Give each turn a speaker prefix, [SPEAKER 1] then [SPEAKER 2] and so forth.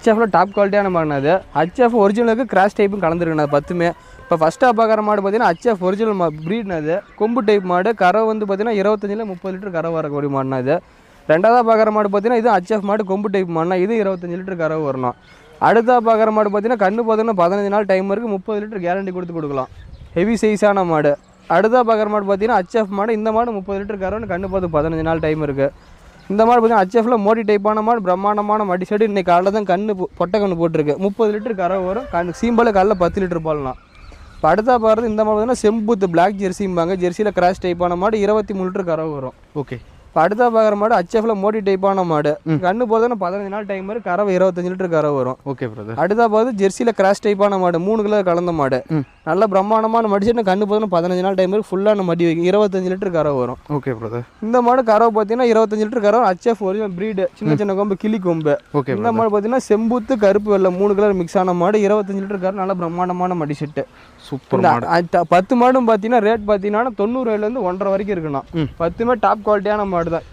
[SPEAKER 1] ஹெச்எஃப்ல top குவாலிட்டியான மாடுனா அது HF ஒரிஜினலுக்கு cross டைப்பும் கலந்துருக்குண்ணா பத்துமே. இப்போ ஃபஸ்ட்டாக பார்க்குற மாடு பார்த்தீங்கன்னா ஹச்எஃப் ஒரிஜினல் மா ப்ரீட்னா அது கொம்பு டைப் மாடு. கரை வந்து பார்த்தீங்கன்னா இருபத்தஞ்சில் முப்பது லிட்டர் கரை வரக்கூடிய மாடுனா இது. ரெண்டாவதாக பார்க்குற மாடு பார்த்தீங்கன்னா இது ஹச்எஃப் மாடு கொம்பு டைப் மாடுனா இது இருபத்தஞ்சு லிட்டர் கரை வரணும். அடுத்தா பார்க்குற மாடு பார்த்தீங்கன்னா கண்ணு பார்த்தீங்கன்னா பதினஞ்சு நாள் டைம் இருக்குது முப்பது லிட்டர் கேரண்டி கொடுத்து கொடுக்கலாம். ஹெவி சைஸான மாடு. அடுத்தா பார்க்குற மாடு பார்த்தீங்கன்னா ஹச்எஃப் மாடு இந்த மாடு முப்பது லிட்டர் கறன்னு கண்ணு பார்த்து பதினஞ்சு நாள் டைம் இருக்குது இந்த மாடு பார்த்தீங்கன்னா ஹச்எஃப்ல மோடி டைப்பான மாடு பிரம்மாண்டமான மடி செடி இன்னைக்கு காலைல தான் கண்ணு பொ- பொட்டை கண்ணு போட்டிருக்கு. முப்பது லிட்டர் கரை வரும். கண் சீம்பால் காலைல பத்து லிட்டர் பால்னா. இப்போ அடுத்தா பாருறது இந்த மாடு பார்த்தீங்கன்னா செம்புத்து பிளாக் ஜெர்சிம்பாங்க ஜெர்சியில் கிராஸ் டைப்பான மாடு இருபத்தி மூணு லிட்டர் கரை வரும்.
[SPEAKER 2] ஓகே
[SPEAKER 1] இப்போ அடுத்தா பார்க்குற மாடு ஹச்எஃப்ல மோடி டைப்பான மாடு. கண்ணு போதுன்னா பதினஞ்சு நாள் டைம் வரும். கறவை இருபத்தஞ்சு லிட்டர் கரை வரும்.
[SPEAKER 2] ஓகே பிரதர்
[SPEAKER 1] அடுத்தா பார்த்து ஜெர்சியில் கிராஸ் டைப்பான மாடு. மூணு கிலோ கலந்த மாடு. நல்ல பிரம்மாண்டமான மடிச்சுட்டு கண்ணு போதுன்னா பதினஞ்சு நாள் டைம் வரும் ஃபுல்லான மடி வைக்கும் இருபத்தஞ்சு லிட்டர் கரை வரும்.
[SPEAKER 2] ஓகே பிரதர்
[SPEAKER 1] இந்த மாடு கறவை பார்த்தீங்கன்னா இருபத்தஞ்சு லிட்டர் கறவை ஹச்எஃப் ஒரிஜினல் பிரீடு சின்ன சின்ன கொம்பு கிளி கொம்பு.
[SPEAKER 2] ஓகே
[SPEAKER 1] இந்த மாடு பார்த்தீங்கன்னா செம்புத்து கருப்பு வெள்ளை மூணு கலர் மிக்ஸ் ஆன மாடு. இருபத்தஞ்சு லிட்டர் கரை நல்ல பிரம்மாண்டமான மடி. செட்டு
[SPEAKER 2] சூப்பர்
[SPEAKER 1] பத்து மாடும் பார்த்தீங்கன்னா ரேட் பார்த்தீங்கன்னா தொண்ணூறுலேருந்து ஒன்றரை வரைக்கும் இருக்குண்ணா. பத்துமே டாப் குவாலிட்டியான மாடு தான்